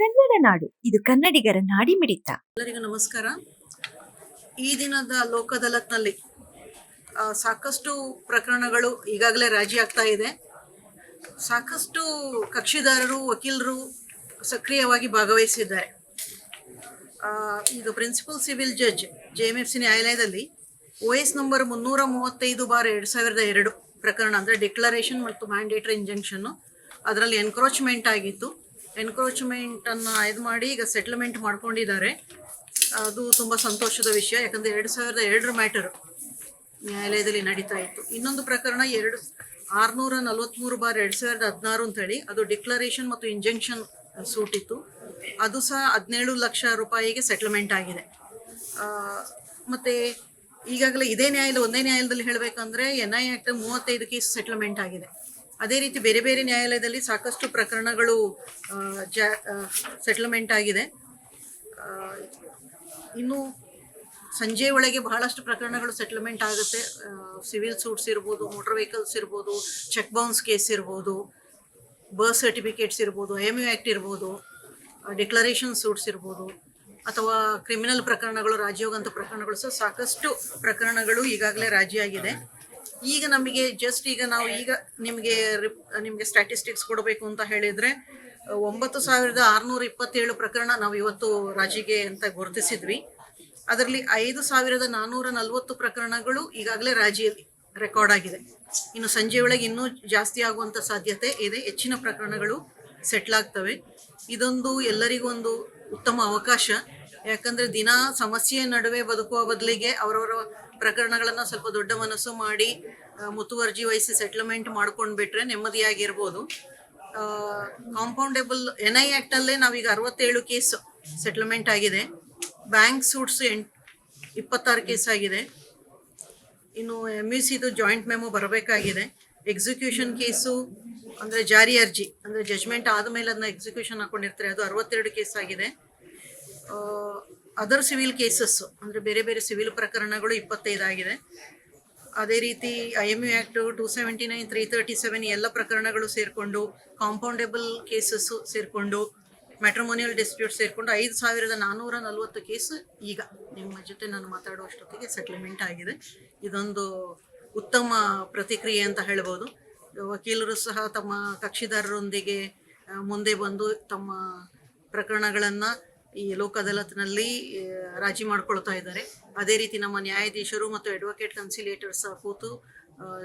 ಕನ್ನಡ ನಾಡು. ಇದು ಕನ್ನಡಿಗರ ನಾಡಿಮಿಡಿತ ಎಲ್ಲರಿಗೂ ನಮಸ್ಕಾರ. ಈ ದಿನದ ಲೋಕದಲತ್ನಲ್ಲಿ ಸಾಕಷ್ಟು ಪ್ರಕರಣಗಳು ಈಗಾಗಲೇ ರಾಜಿ ಆಗ್ತಾ ಇದೆ. ಸಾಕಷ್ಟು ಕಕ್ಷಿದಾರರು, ವಕೀಲರು ಸಕ್ರಿಯವಾಗಿ ಭಾಗವಹಿಸಿದ್ದಾರೆ. ಇದು principal civil judge J M F C ನ್ಯಾಯಾಲಯದಲ್ಲಿ ಒ ಎಸ್ ನಂಬರ್ ಮುನ್ನೂರ ಮೂವತ್ತೈದು ಬಾರ್ ಎರಡು ಸಾವಿರದ ಎರಡು ಪ್ರಕರಣ, ಅಂದರೆ ಡಿಕ್ಲರೇಷನ್ ಮತ್ತು ಮ್ಯಾಂಡೇಟರಿ ಇಂಜೆಕ್ಷನ್ನು ಅದರಲ್ಲಿ ಎನ್ಕ್ರೋಚ್ಮೆಂಟ್ ಆಗಿತ್ತು. ಎನ್ಕ್ರೋಚ್ಮೆಂಟನ್ನು ಇದು ಮಾಡಿ ಈಗ ಸೆಟ್ಲ್ಮೆಂಟ್ ಮಾಡ್ಕೊಂಡಿದ್ದಾರೆ. ಅದು ತುಂಬ ಸಂತೋಷದ ವಿಷಯ. ಯಾಕಂದರೆ ಎರಡು ಸಾವಿರದ ಎರಡರ ಮ್ಯಾಟರ್ ನ್ಯಾಯಾಲಯದಲ್ಲಿ ನಡೀತಾ ಇತ್ತು. ಇನ್ನೊಂದು ಪ್ರಕರಣ ಎರಡು ಆರುನೂರ ನಲವತ್ತ್ಮೂರು ಬಾರ್ ಎರಡು ಸಾವಿರದ ಹದಿನಾರು ಅಂತೇಳಿ ಅದು ಡಿಕ್ಲರೇಷನ್ ಮತ್ತು ಇಂಜೆಕ್ಷನ್ ಸೂಟ್ ಇತ್ತು. ಅದು ಸಹ ಹದಿನೇಳು ಲಕ್ಷ ರೂಪಾಯಿಗೆ ಸೆಟ್ಲ್ಮೆಂಟ್ ಆಗಿದೆ. ಮತ್ತು ಮತ್ತೆ ಈಗಾಗಲೇ ಇದೇ ನ್ಯಾಯಾಲಯ ಒಂದೇ ನ್ಯಾಯಾಲಯದಲ್ಲಿ ಹೇಳಬೇಕಂದ್ರೆ ಎನ್ ಐ ಆ್ಯಕ್ಟ್ ಮೂವತ್ತೈದು ಕೇಸ್ ಸೆಟ್ಲ್ಮೆಂಟ್ ಆಗಿದೆ. ಅದೇ ರೀತಿ ಬೇರೆ ಬೇರೆ ನ್ಯಾಯಾಲಯದಲ್ಲಿ ಸಾಕಷ್ಟು ಪ್ರಕರಣಗಳು ಜಾ ಸೆಟ್ಲ್ಮೆಂಟ್ ಆಗಿದೆ. ಇನ್ನು ಸಂಜೆ ಒಳಗೆ ಬಹಳಷ್ಟು ಪ್ರಕರಣಗಳು ಸೆಟ್ಲ್ಮೆಂಟ್ ಆಗುತ್ತೆ. ಸಿವಿಲ್ ಸೂಟ್ಸ್ ಇರ್ಬೋದು ಮೋಟರ್ ವೆಹಿಕಲ್ಸ್ ಇರ್ಬೋದು ಚೆಕ್ ಬೌನ್ಸ್ ಕೇಸ್ ಇರ್ಬೋದು ಬರ್ತ್ ಸರ್ಟಿಫಿಕೇಟ್ಸ್ ಇರ್ಬೋದು ಎಂ ಯು ಆ್ಯಕ್ಟ್ ಇರ್ಬೋದು ಡಿಕ್ಲರೇಷನ್ ಸೂಟ್ಸ್ ಇರ್ಬೋದು, ಅಥವಾ ಕ್ರಿಮಿನಲ್ ಪ್ರಕರಣಗಳು, ರಾಜ್ಯೋಗಂತ ಪ್ರಕರಣಗಳು ಸಹ ಸಾಕಷ್ಟು ಪ್ರಕರಣಗಳು ಈಗಾಗಲೇ ರಾಜಿಯಾಗಿದೆ. ಈಗ ನಮಗೆ ಜಸ್ಟ್ ಈಗ ನಾವು ಈಗ ನಿಮಗೆ ನಿಮಗೆ ಸ್ಟ್ಯಾಟಿಸ್ಟಿಕ್ಸ್ ಕೊಡಬೇಕು ಅಂತ ಹೇಳಿದರೆ ಒಂಬತ್ತು ಸಾವಿರದ ಆರುನೂರ ಇಪ್ಪತ್ತೇಳು ಪ್ರಕರಣ ನಾವು ಇವತ್ತು ರಾಜಿಗೆ ಅಂತ ಗುರುತಿಸಿದ್ವಿ. ಅದರಲ್ಲಿ ಐದು ಸಾವಿರದ ನಾನ್ನೂರ ನಲವತ್ತು ಪ್ರಕರಣಗಳು ಈಗಾಗಲೇ ರಾಜಿಯಲ್ಲಿ ರೆಕಾರ್ಡ್ ಆಗಿದೆ. ಇನ್ನು ಸಂಜೆ ಒಳಗೆ ಇನ್ನೂ ಜಾಸ್ತಿ ಆಗುವಂಥ ಸಾಧ್ಯತೆ ಇದೆ. ಹೆಚ್ಚಿನ ಪ್ರಕರಣಗಳು ಸೆಟ್ಲ್ ಆಗ್ತವೆ. ಇದೊಂದು ಎಲ್ಲರಿಗೂ ಒಂದು ಉತ್ತಮ ಅವಕಾಶ. ಯಾಕಂದ್ರೆ ದಿನ ಸಮಸ್ಯೆ ನಡುವೆ ಬದುಕುವ ಬದಲಿಗೆ ಅವರವರ ಪ್ರಕರಣಗಳನ್ನು ಸ್ವಲ್ಪ ದೊಡ್ಡ ಮನಸ್ಸು ಮಾಡಿ ಮುತುವರ್ಜಿ ವಹಿಸಿ ಸೆಟ್ಲ್ಮೆಂಟ್ ಮಾಡ್ಕೊಂಡು ಬಿಟ್ರೆ ನೆಮ್ಮದಿಯಾಗಿರ್ಬೋದು ಕಾಂಪೌಂಡೇಬಲ್ ಎನ್ ಐ ಆ್ಯಕ್ಟಲ್ಲೇ ನಾವೀಗ ಅರವತ್ತೇಳು ಕೇಸ್ ಸೆಟ್ಲ್ಮೆಂಟ್ ಆಗಿದೆ. ಬ್ಯಾಂಕ್ ಸೂಟ್ಸ್ ಎಂಟ್, ಇಪ್ಪತ್ತಾರು ಕೇಸ್ ಆಗಿದೆ. ಇನ್ನು ಎಂ ಯು ಸಿದು ಜಾಯಿಂಟ್ ಮೆಮೊ ಬರಬೇಕಾಗಿದೆ. ಎಕ್ಸಿಕ್ಯೂಷನ್ ಕೇಸು ಅಂದರೆ ಜಾರಿ ಅರ್ಜಿ, ಅಂದರೆ ಜಜ್ಮೆಂಟ್ ಆದಮೇಲೆ ಅದನ್ನ ಎಕ್ಸಿಕ್ಯೂಷನ್ ಹಾಕೊಂಡಿರ್ತಾರೆ. ಅದು ಅರವತ್ತೆರಡು ಕೇಸ್ ಆಗಿದೆ. ಅದರ್ ಸಿವಿಲ್ ಕೇಸಸ್ಸು ಅಂದರೆ ಬೇರೆ ಬೇರೆ ಸಿವಿಲ್ ಪ್ರಕರಣಗಳು ಇಪ್ಪತ್ತೈದಾಗಿದೆ. ಅದೇ ರೀತಿ I M U act two seventy nine three thirty seven ಎಲ್ಲ ಪ್ರಕರಣಗಳು ಸೇರಿಕೊಂಡು ಕಾಂಪೌಂಡೇಬಲ್ ಕೇಸಸ್ಸು ಸೇರಿಕೊಂಡು ಮ್ಯಾಟ್ರಮೋನಿಯಲ್ ಡಿಸ್ಪ್ಯೂಟ್ ಸೇರಿಕೊಂಡು ಐದು ಸಾವಿರದ ನಾನ್ನೂರ ನಲವತ್ತು ಕೇಸ್ ಈಗ ನಿಮ್ಮ ಜೊತೆ ನಾನು ಮಾತಾಡುವಷ್ಟೊತ್ತಿಗೆ ಸೆಟ್ಲ್ಮೆಂಟ್ ಆಗಿದೆ. ಇದೊಂದು ಉತ್ತಮ ಪ್ರತಿಕ್ರಿಯೆ ಅಂತ ಹೇಳ್ಬೋದು. ವಕೀಲರು ಸಹ ತಮ್ಮ ಕಕ್ಷಿದಾರರೊಂದಿಗೆ ಮುಂದೆ ಬಂದು ತಮ್ಮ ಪ್ರಕರಣಗಳನ್ನು ಈ ಲೋಕ ಅದಾಲತ್ನಲ್ಲಿ ರಾಜಿ ಮಾಡ್ಕೊಳ್ತಾ ಇದ್ದಾರೆ. ಅದೇ ರೀತಿ ನಮ್ಮ ನ್ಯಾಯಾಧೀಶರು ಮತ್ತು ಅಡ್ವೊಕೇಟ್ ಕನ್ಸಿಲೇಟರ್ಸ್ ಕೂತು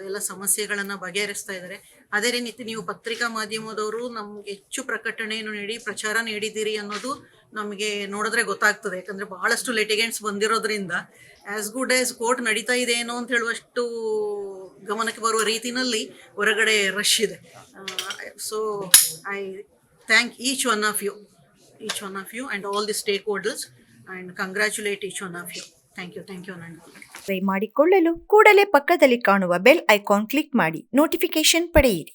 ಎಲ್ಲ ಸಮಸ್ಯೆಗಳನ್ನು ಬಗೆಹರಿಸ್ತಾ ಇದ್ದಾರೆ. ಅದೇ ರೀತಿ ನೀವು ಪತ್ರಿಕಾ ಮಾಧ್ಯಮದವರು ನಮ್ಗೆ ಹೆಚ್ಚು ಪ್ರಕಟಣೆಯನ್ನು ನೀಡಿ, ಪ್ರಚಾರ ನೀಡಿದ್ದೀರಿ ಅನ್ನೋದು ನಮಗೆ ನೋಡಿದ್ರೆ ಗೊತ್ತಾಗ್ತದೆ. ಯಾಕಂದ್ರೆ ಬಹಳಷ್ಟು ಲಿಟಿಗೆಂಟ್ಸ್ ಬಂದಿರೋದ್ರಿಂದ ಆಸ್ ಗುಡ್ ಆಸ್ ಕೋರ್ಟ್ ನಡೀತಾ ಇದೆ ಏನೋ ಅಂತ ಹೇಳುವಷ್ಟು ಗಮನಕ್ಕೆ ಬರುವ ರೀತಿನಲ್ಲಿ ಹೊರಗಡೆ ರಶ್ ಇದೆ. So I thank each one of you each one of you and all the stakeholders and congratulate each one of you thank you thank you ನಂದು ಸಬ್ಸ್ಕ್ರೈಬ್ ಮಾಡಿಕೊಳ್ಳಲು ಕೂಡಲೇ ಪಕ್ಕದಲ್ಲಿ ಕಾಣುವ ಬೆಲ್ ಐಕಾನ್ ಕ್ಲಿಕ್ ಮಾಡಿ ನೋಟಿಫಿಕೇಶನ್ ಪಡೆಯಿರಿ.